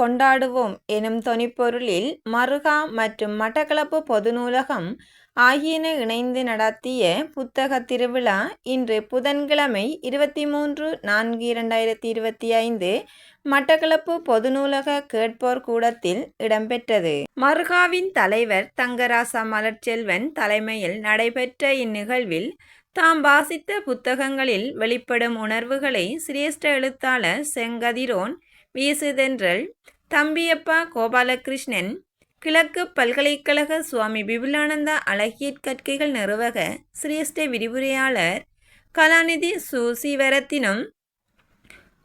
கொண்டாடுவோம் எனும் தொனிப்பொருளில் மருகா மற்றும் மட்டக்களப்பு பொது நூலகம் ஆகியன இணைந்து நடத்திய புத்தக திருவிழா இன்று புதன்கிழமை இருபத்தி மூன்று நான்கு இரண்டாயிரத்தி இருபத்தி ஐந்து மட்டக்களப்பு பொது நூலக கேட்போர் கூடத்தில் இடம்பெற்றது. மருகாவின் தலைவர் தங்கராசா மலர்ச்செல்வன் தலைமையில் நடைபெற்ற இந்நிகழ்வில் தாம் வாசித்த புத்தகங்களில் வெளிப்படும் உணர்வுகளை சிரேஷ்ட எழுத்தாளர் செங்கதிரோன் வீசுதென்றல் தம்பியப்பா கோபாலகிருஷ்ணன் கிழக்கு பல்கலைக்கழக சுவாமி விபுலானந்தா அழகியற் கற்கைகள் நிறுவக சிரேஷ்ட விரிவுரையாளர் கலாநிதி சுசீவரத்தினும்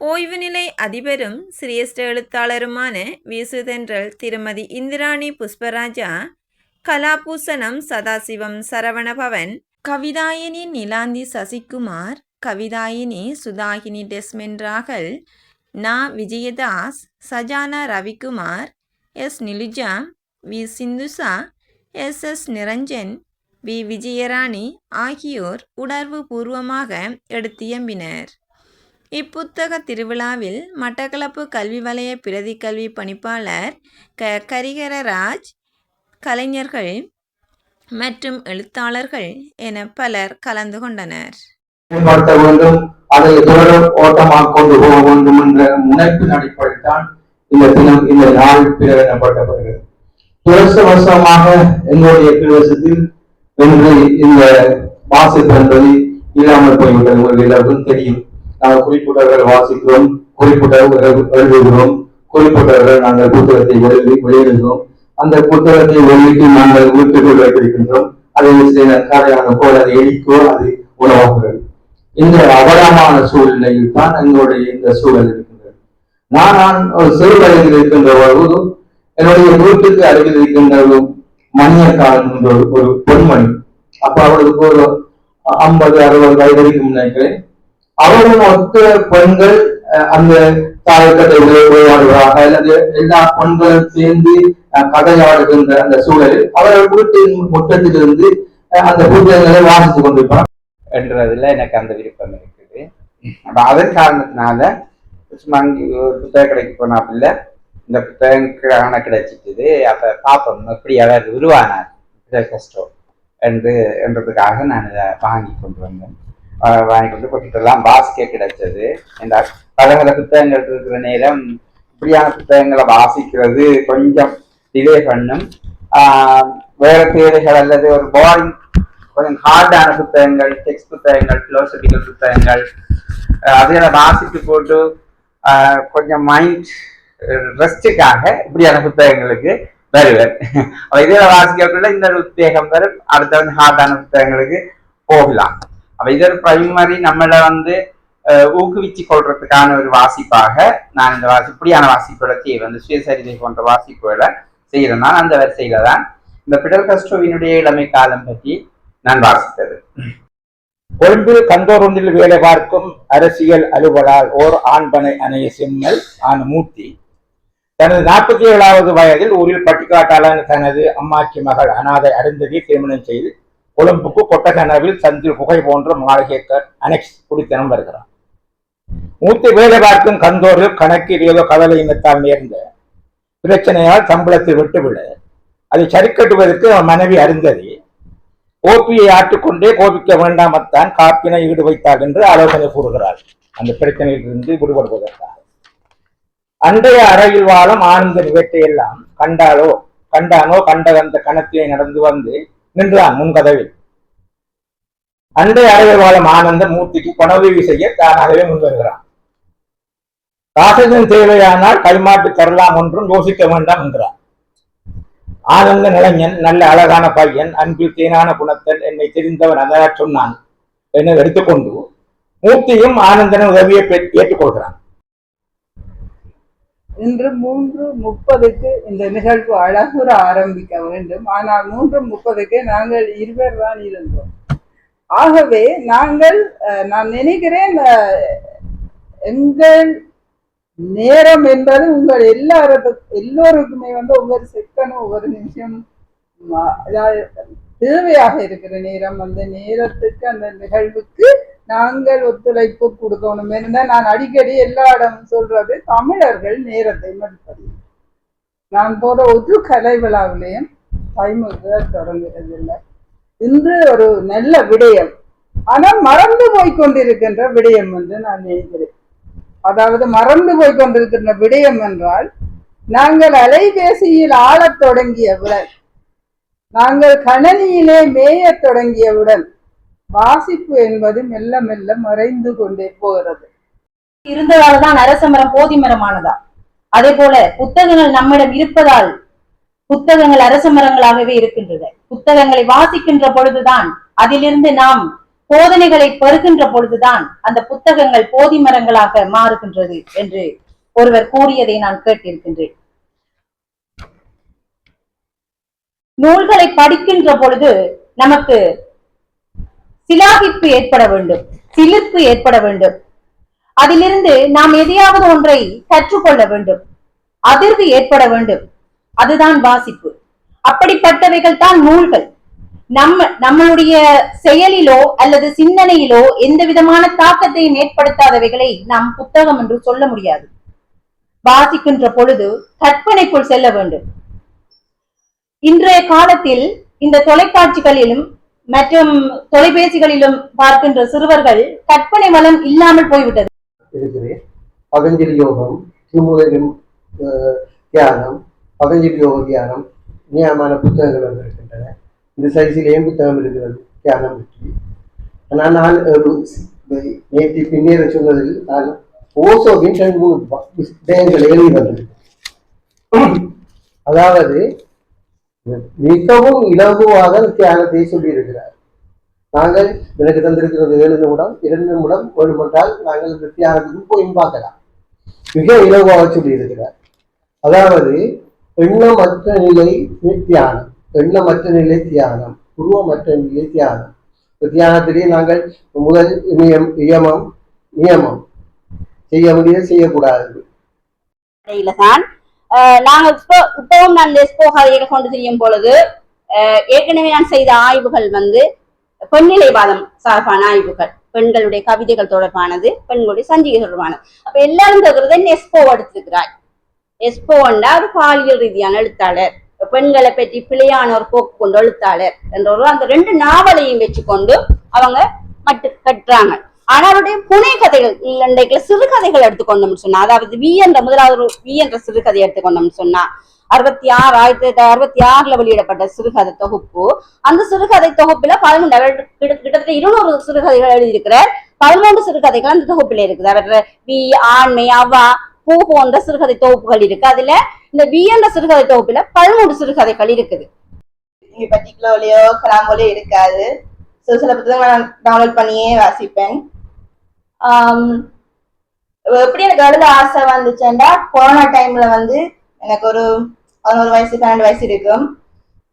ஓய்வு நிலை அதிபரும் சிரேஷ்ட எழுத்தாளருமான வீசுதென்றல் திருமதி இந்திராணி புஷ்பராஜா கலாபூசணம் சதாசிவம் சரவணபவன் கவிதாயினி நிலாந்தி சசிகுமார் கவிதாயினி சுதாகினி டெஸ்மென்றாகல் நா Vijayadas Sajana Ravikumar S Niluja V Sindhusa S S Niranjan V Vijayarani ஆகியோர் உணர்வு பூர்வமாக எடுத்தியம்பினர் இப்புத்தக திருவிழாவில் மட்டக்களப்பு கல்வி வலய பிரதி கல்வி பணிப்பாளர் க கரிகரராஜ் கலைஞர்கள் மற்றும் எழுத்தாளர்கள் என பலர் கலந்து கொண்டனர். வேண்டும். அதை தொடர ஓட்டமாக கொண்டு போக வேண்டும் என்ற முனைப்பின் அடிப்படையில் தான் இந்த தினம் இந்த நாள் பிரகடனப்பட்டப்படுகிறது துரசவசமாக எங்களுடைய பிரதேசத்தில் இன்று இந்த வாசிப்பு என்பது இல்லாமல் போய்விட்டது. உங்களுக்கு எல்லாருக்கும் தெரியும். நாங்கள் குறிப்பிட்டவர்கள் வாசிக்கிறோம் குறிப்பிட்டவர்கள் எழுதுகிறோம் குறிப்பிட்டவர்கள் நாங்கள் புத்தகத்தை எழுதி வெளியிடுகிறோம். அந்த புத்தகத்தை வெளியிட்டு நாங்கள் வீட்டுக்குள் வைத்திருக்கின்றோம். அதை சில காரையான போல் அதை எரிக்கோ அது உணவாகிறது இந்த அபலமான சூழ்நிலையில் தான் எங்களுடைய இந்த சூழல் இருக்கின்றது. நான் நான் ஒரு சிறு வயதில் இருக்கின்ற பொழுது என்னுடைய வீட்டுக்கு அருகில் இருக்கின்ற ஒரு மணியக்காரன் என்ற ஒரு பெண்மணி அப்ப அவளுக்கு ஒரு ஐம்பது அறுபது வயது இருக்கும் நினைக்கிறேன். அவரும் ஒத்த பெண்கள் அஹ், அந்த தாயக்கட்டை விளையாடுவார்கள் அல்லது எல்லா பெண்களும் சேர்ந்து அஹ், கதையாடுகின்ற அந்த சூழலில் அவர்கள் வீட்டின் முற்றத்திலிருந்து அஹ், அந்த புத்தகங்களை வாசித்துக் கொண்டிருப்பார். என்றதுல எனக்கு அந்த விருப்பம் இருக்குது. அப்ப அதன் காரணத்தினால சும்மா அங்கே ஒரு புத்தக கடைக்கு போனாப்புல இந்த புத்தகம் கிடைச்சிட்டுது அப்ப பார்ப்போம் எப்படி அவர் உருவானார் கஷ்டம் என்று என்றதுக்காக நான் இதை வாங்கி கொண்டு வந்தேன். வாங்கி கொண்டு போட்டுலாம் பாஸ்கே கிடைச்சது. இந்த பல பல புத்தகங்கள் இருக்கிற நேரம் இப்படியான புத்தகங்களை வாசிக்கிறது கொஞ்சம் டிலே பண்ணும். வேற தேவைகள் அல்லது ஒரு போரிங் கொஞ்சம் ஹார்டான புத்தகங்கள் டெக்ஸ்ட் புத்தகங்கள் பிலோசபிக்கல் புத்தகங்கள் அஹ் அதையெல்லாம் வாசித்து போட்டு கொஞ்சம் மைண்ட் ரெஸ்டுக்காக இப்படியான புத்தகங்களுக்கு வருவேன். இதில் வாசிக்கக்குள்ள இந்த உத்வேகம் வரும். அடுத்த வந்து ஹார்டான புத்தகங்களுக்கு போகலாம். அப்ப இது ஒரு பிரைமரி நம்மளை வந்து ஊக்குவிச்சு கொள்றதுக்கான ஒரு வாசிப்பாக நான் இந்த வாசி இப்படியான வாசிப்புகளை செய்வேன். சுயசரிதை போன்ற வாசிப்புகளை செய்கிறேன் நான் அந்த வரிசையில தான். இந்த பிடல் கஸ்டோவினுடைய இளமை காலம் பற்றி நான் வாசித்தது கொழும்பில் கந்தோரொன்றில் வேலை பார்க்கும் அரசியல் அலுவலால் ஓர் ஆண்பனை அணைய செம்மல் ஆன மூர்த்தி தனது நாற்பத்தி ஏழாவது வயதில் ஊரில் பட்டிக்காட்டாளான தனது அம்மாச்சி மகள் அனாதை அருந்ததி திருமணம் செய்து கொழும்புக்கு கொட்டகனவில் சந்தில் புகை போன்ற மாளிகை அனெக்ஸ் குடித்தனம் வருகிறார். மூர்த்தி வேலை பார்க்கும் கந்தோரில் கணக்கில் ஏதோ கவலை இனத்தால் நேர்ந்த பிரச்சனையால் சம்பளத்தை விட்டுவிட. அதை சரிக்கட்டுவதற்கு மனைவி அருந்ததி கோப்பியை ஆட்டுக்கொண்டே கோபிக்க வேண்டாமத்தான் காப்பினை ஈடு வைத்தார் என்று ஆலோசனை கூறுகிறார். அந்த பிரச்சனையிலிருந்து விடுபடுவதற்காக. அன்றைய அறையில் வாழும் ஆனந்த நிகழ்ச்சியெல்லாம் கண்டாலோ கண்டானோ கண்ட அந்த கணத்திலே நடந்து வந்து நின்றான் முன்கதவில். அன்றைய அறையில் வாழும் ஆனந்த மூர்த்திக்கு பணவுதவி செய்ய தானாகவே முன்வருகிறான். ராசகன் தேவையானால் கைமாட்டு தரலாம் ஒன்றும் யோசிக்க வேண்டாம் என்கிறான். ஆனந்த நிலைஞன் நல்ல அழகான பையன் அன்பில் தேனான குணத்தன் என்னை தெரிந்தவன் அதனால் சொன்னான் என எடுத்துக்கொண்டு மூர்த்தியும் ஆனந்தன உதவியை ஏற்றுக்கொள்கிறான். இன்று மூன்று முப்பதுக்கு இந்த நிகழ்வு அழகுற ஆரம்பிக்க வேண்டும். ஆனால் மூன்று முப்பதுக்கு நாங்கள் இருவர் தான் இருந்தோம். ஆகவே நாங்கள் அஹ், நான் நினைக்கிறேன் எங்கள் நேரம் என்பது உங்கள் எல்லாருக்கும் எல்லோருக்குமே வந்து ஒவ்வொரு செகண்டும் ஒவ்வொரு நிமிஷம் தேவையாக இருக்கிற நேரம் அந்த நேரத்துக்கு அந்த நிகழ்வுக்கு நாங்கள் ஒத்துழைப்பு கொடுக்கணும். இருந்தால் நான் அடிக்கடி எல்லா இடமும் சொல்றது தமிழர்கள் நேரத்தை மதிப்பது நான் போற ஒரு கலை விழாவிலையும் தைமுக தொடங்குறது இல்லை இன்று ஒரு நல்ல விடயம். ஆனால் மறந்து போய் கொண்டிருக்கின்ற விடயம் என்று நான் நினைக்கிறேன். அதாவது மறந்து போய் கொண்டிருக்கின்ற விடயம் என்றால் நாங்கள் அலைபேசியில் ஆளத் தொடங்கியவுடன் நாங்கள் கணனியிலே மேயத் தொடங்கியவுடன் வாசிப்பு என்பது மெல்ல மெல்ல மறைந்து கொண்டே போகிறது. இருந்ததால் தான் அரச மரம் போதி மரமானதா? அதே போல புத்தகங்கள் நம்மிடம் இருப்பதால் புத்தகங்கள் அரச மரங்களாகவே இருக்கின்றன. புத்தகங்களை வாசிக்கின்ற பொழுதுதான் அதிலிருந்து நாம் போதனைகளை பருகின்ற பொழுதுதான் அந்த புத்தகங்கள் போதி மரங்களாக மாறுகின்றது என்று ஒருவர் கூறியதை நான் கேட்டிருக்கின்றேன். நூல்களை படிக்கின்ற பொழுது நமக்கு சிலாகிப்பு ஏற்பட வேண்டும் சிலிர்ப்பு ஏற்பட வேண்டும். அதிலிருந்து நாம் எதையாவது ஒன்றை கற்றுக்கொள்ள வேண்டும் அதிர்வு ஏற்பட வேண்டும். அதுதான் வாசிப்பு. அப்படிப்பட்டவைகள் தான் நூல்கள். நம்ம நம்மளுடைய செயலிலோ அல்லது சிந்தனையிலோ எந்த விதமான தாக்கத்தையும் ஏற்படுத்தாதவைகளை நாம் புத்தகம் என்று சொல்ல முடியாது. வாசிக்கின்ற பொழுது கற்பனைக்குள் செல்ல வேண்டும். இன்றைய காலத்தில் இந்த தொலைக்காட்சிகளிலும் மற்றும் தொலைபேசிகளிலும் பார்க்கின்ற சிறுவர்கள் கற்பனை வளம் இல்லாமல் போய்விட்டது. பதஞ்சலி யோகம் தியானம் பதஞ்சலி யோக தியானம் நியமான புத்தகங்கள் வந்திருக்கின்றன. இந்த சைஸிலேயும் புத்தகம் இருக்கிறது தியானம் பற்றி ஆனால் நான் ஒரு நேற்று பின்னேற சொன்னதில் நான் ஓசோவின் ரெண்டு மூணு புத்தகங்கள் எழுதி வந்தது. அதாவது மிகவும் இலகுவாக தியானத்தை சொல்லியிருக்கிறார். நாங்கள் எனக்கு தந்திருக்கிறது ஏழு நிமிடம் இரண்டு நிமிடம் வேண்டுமென்றால் நாங்கள் இந்த தியானத்துக்கு போய் பார்க்கலாம். மிக இலகுவாக சொல்லியிருக்கிறார். அதாவது எண்ணமற்ற நிலை தியானம். எண்ணமற்ற நிலை தியானம் உருவமற்ற நிலை தியானம் இந்த தியானத்திலே நாங்கள் முதல் நியம் நியமம் நியமம். செய்ய முடியாது செய்யக்கூடாது. தான் அஹ், நாங்க இப்போ இப்பவும் நான் லெஸ்போகாதையை கொண்டு செய்யும் பொழுது அஹ், ஏற்கனவே நான் செய்த ஆய்வுகள் வந்து பெண்ணிலைவாதம் சார்பான ஆய்வுகள். பெண்களுடைய கவிதைகள் தொடர்பானது பெண்களுடைய சஞ்சிகை தொடர்பானது. அப்ப எல்லாரும் கேட்கறது எஸ்போ எடுத்திருக்கிறாய் எஸ்போண்டா ஒரு பாலியல் ரீதியான எழுத்தாளர். பெண்களை பற்றி பிழையான ஒரு போக்கு கொண்டு எழுத்தாளர் என்ற ஒரு அந்த ரெண்டு நாவலையும் வச்சுக்கொண்டு அவங்க மட்டு கட்டுறாங்க. ஆனா அவருடைய புனை கதைகள் இன்றைக்கு சிறுகதைகள் எடுத்துக்கொண்டோம்னு சொன்னா அதாவது வி என்ற முதலாவது ஒரு வி என்ற சிறுகதை எடுத்துக்கொண்டோம்னு சொன்னா அறுபத்தி ஆறு ஆயிரத்தி தொள்ளாயிரத்தி அறுபத்தி ஆறுல வெளியிடப்பட்ட சிறுகதை தொகுப்பு அந்த சிறுகதை தொகுப்புல பதினொன்று அவர் கிட்ட- கிட்டத்தட்ட இருநூறு சிறுகதைகள் எழுதியிருக்கிறார். பதினொன்று சிறுகதைகள் அந்த தொகுப்புல இருக்குது. அவர் வி ஆண்மை அவா பூ போன்ற சிறுகதை தொகுப்புகள் இருக்கு. அதுல இந்த வி சிறுகதை தொகுப்புல பதிமூன்று சிறுகதைகள் இருக்குது. இங்க பர்டிகுலர்லயோ கலாமோலயோ இருக்காது. சில சில புத்தகங்களை நான் டவுன்லோட் பண்ணியே வாசிப்பேன். எப்படி எனக்கு எழுத ஆசை வந்துச்சுன்னா கொரோனா டைம்ல வந்து எனக்கு ஒரு பதினோரு வயசு பன்னெண்டு வயசு இருக்கும்.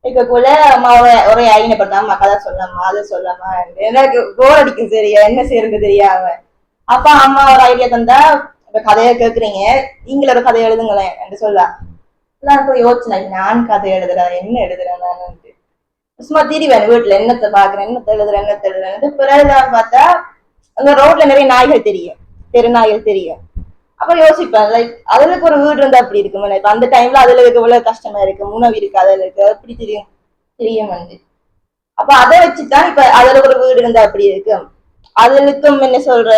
இருக்கக்குள்ள அம்மாவை ஒரே ஐநப்படுத்தாம அம்மா கதை சொல்லம்மா அதை சொல்லம்மா. எனக்கு போர் அடிக்கும் சரியா என்ன செய்யறது தெரியாம. அப்ப அம்மா ஒரு ஐடியா தந்தா இப்ப கதையை கேக்குறீங்க. நீங்கள ஒரு கதை எழுதுங்களேன் என்று சொல்லலாம் நான் போய் யோசிச்சேன் நான் கதை எழுதுறேன் என்ன எழுதுறேன் நான் சும்மா திரிவேன் வீட்டுல என்னத்தை பாக்குறேன் என்னத்தை எழுதுறேன் என்னத்தை எழுதுறேன். பார்த்தா அங்க ரோட்ல நிறைய நாய்கள் தெரியும். தெரு நாய்கள் தெரியும். அப்ப யோசிப்பேன் லைக் அதுலக்கு ஒரு வீடு இருந்தா அப்படி இருக்கும். இப்ப அந்த டைம்ல அதுல இருக்க இவ்வளவு கஷ்டமா இருக்கு உணவு இருக்கு அதுல இருக்கு எப்படி தெரியும்? தெரியும் வந்து. அப்ப அதை வச்சுதான் இப்ப அதுல ஒரு வீடு இருந்தா அப்படி இருக்கும். அதுக்கும் என்ன சொல்ற?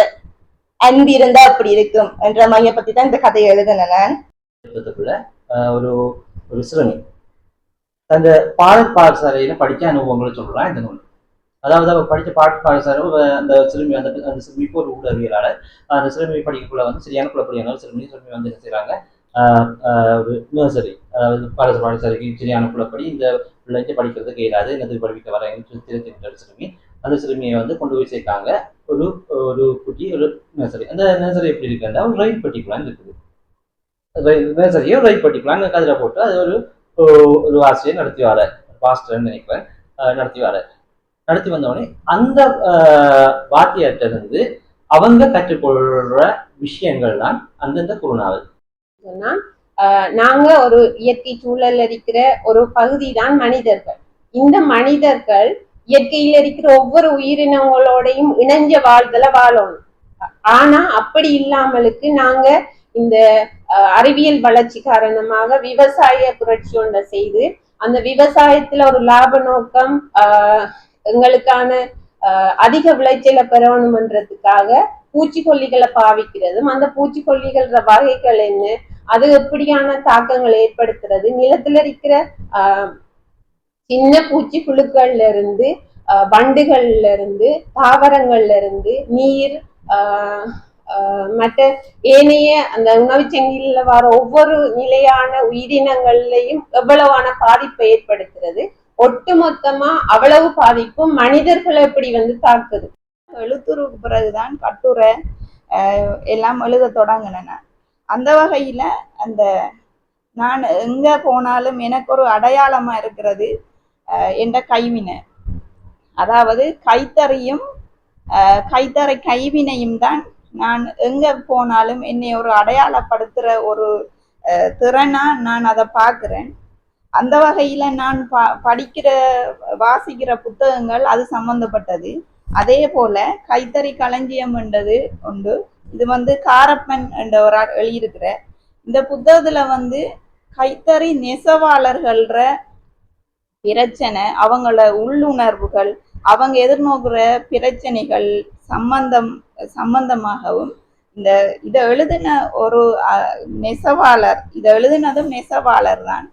அன்பு இருந்தா அப்படி இருக்கும் என்ற மைய பத்தி தான் இந்த கதையை எழுதுனேன் ഒരു ഒരു ஆஹ் ஒரு ஒரு சிறுமி அந்த பாடல் பாடசாலையில படிக்க அனுபவங்களை சொல்லலாம் இந்த நூல் அதாவது அவர் படித்த பாட்டு பாடசாலை அந்த சிறுமி அந்த அந்த சிறுமிக்கு ஒரு ஊடகவியலாளர் அந்த சிறுமி படிக்கக்குள்ள வந்து சரியான குழப்படியான சிறுமி சிறுமி வந்து என்ன செய்றாங்க ஆஹ் ஒரு நர்சரி அதாவது பாடசாலை பாடசாலைக்கு சரியான குழப்படி இந்த பிள்ளைங்க படிக்கிறதுக்கு இயலாது என்னது படிக்க வராங்க திருத்திட்டு சிறுமி அந்த சிறுமியை வந்து கொண்டு போய் சேர்க்காங்க ஒரு ஒரு குட்டி ஒரு நர்சரி அந்த நர்சரி எப்படி இருக்குன்னா ஒரு ரயில் பெட்டிக்குள்ளான்னு இருக்குது மேசரியும் ரைட் பண்ணிக்கலாம் அங்கே கதிரை போட்டு அது ஒரு ஒரு ஆசிரியர் நடத்தி வர பாஸ்டர்னு நினைக்கிறேன். நடத்தி வர நடத்தி வந்தவொடனே அந்த அஹ், இருந்து அவங்க கற்றுக்கொள்ற விஷயங்கள் தான் அந்தந்த குருநாவல். சொன்னா ஆஹ் நாங்க ஒரு இயற்கை சூழல்ல இருக்கிற ஒரு பகுதி தான் மனிதர்கள். இந்த மனிதர்கள் இயற்கையில இருக்கிற ஒவ்வொரு உயிரினங்களோடையும் இணைஞ்ச வாழ்தல வாழணும். ஆனா அப்படி இல்லாமலுக்கு நாங்க இந்த அஹ், அறிவியல் வளர்ச்சி காரணமாக விவசாய புரட்சி ஒன்றை செய்து அந்த விவசாயத்துல ஒரு லாப நோக்கம் ஆஹ், எங்களுக்கான அதிக விளைச்சலை பெறணுமன்றதுக்காக பூச்சிக்கொல்லிகளை பாவிக்கிறதும் அந்த பூச்சிக்கொல்லிகள வகைகள் என்ன அது எப்படியான தாக்கங்களை ஏற்படுத்துறது நிலத்துல இருக்கிற ஆஹ், சின்ன பூச்சி புழுக்கள்ல இருந்து வண்டுகள்ல இருந்து தாவரங்கள்ல இருந்து நீர் ஆஹ், மற்ற ஏனைய அந்த உணவுச் சங்கிலியில வர ஒவ்வொரு நிலையான உயிரினங்கள்லையும் எவ்வளவான பாதிப்பை ஏற்படுத்துறது? ஒட்டுமொத்தமா அவ்வளவு பாதிப்பும் மனிதர்களை எப்படி வந்து தாக்குது? எழுத்துருக்கு பிறகுதான் கட்டுரை எல்லாம் எழுத தொடங்கினேன். அந்த வகையில அந்த நான் எங்க போனாலும் எனக்கு ஒரு அடையாளமா இருக்கிறது அஹ், என்ற கைவினை. அதாவது கைத்தறியும் அஹ், கைத்தறி கைவினையும் தான் நான் எங்க போனாலும் என்னை ஒரு அடையாளப்படுத்துற ஒரு திறனா நான் அதை பார்க்குறேன். அந்த வகையில் நான் ப படிக்கிற வாசிக்கிற புத்தகங்கள் அது சம்பந்தப்பட்டது. அதே போல கைத்தறி களஞ்சியம் என்றது உண்டு. இது வந்து காரப்பன் என்ற ஒரு எழுதியிருக்கிற. இந்த புத்தகத்தில் வந்து கைத்தறி நெசவாளர்கள்ற பிரச்சனை அவங்கள உள்ளுணர்வுகள் அவங்க எதிர்நோக்குற பிரச்சனைகள் சம்பந்தம் சம்பந்தமாகவும் இந்த இதை எழுதின ஒரு நெசவாளர் இதை எழுதினதும் நெசவாளர் தான்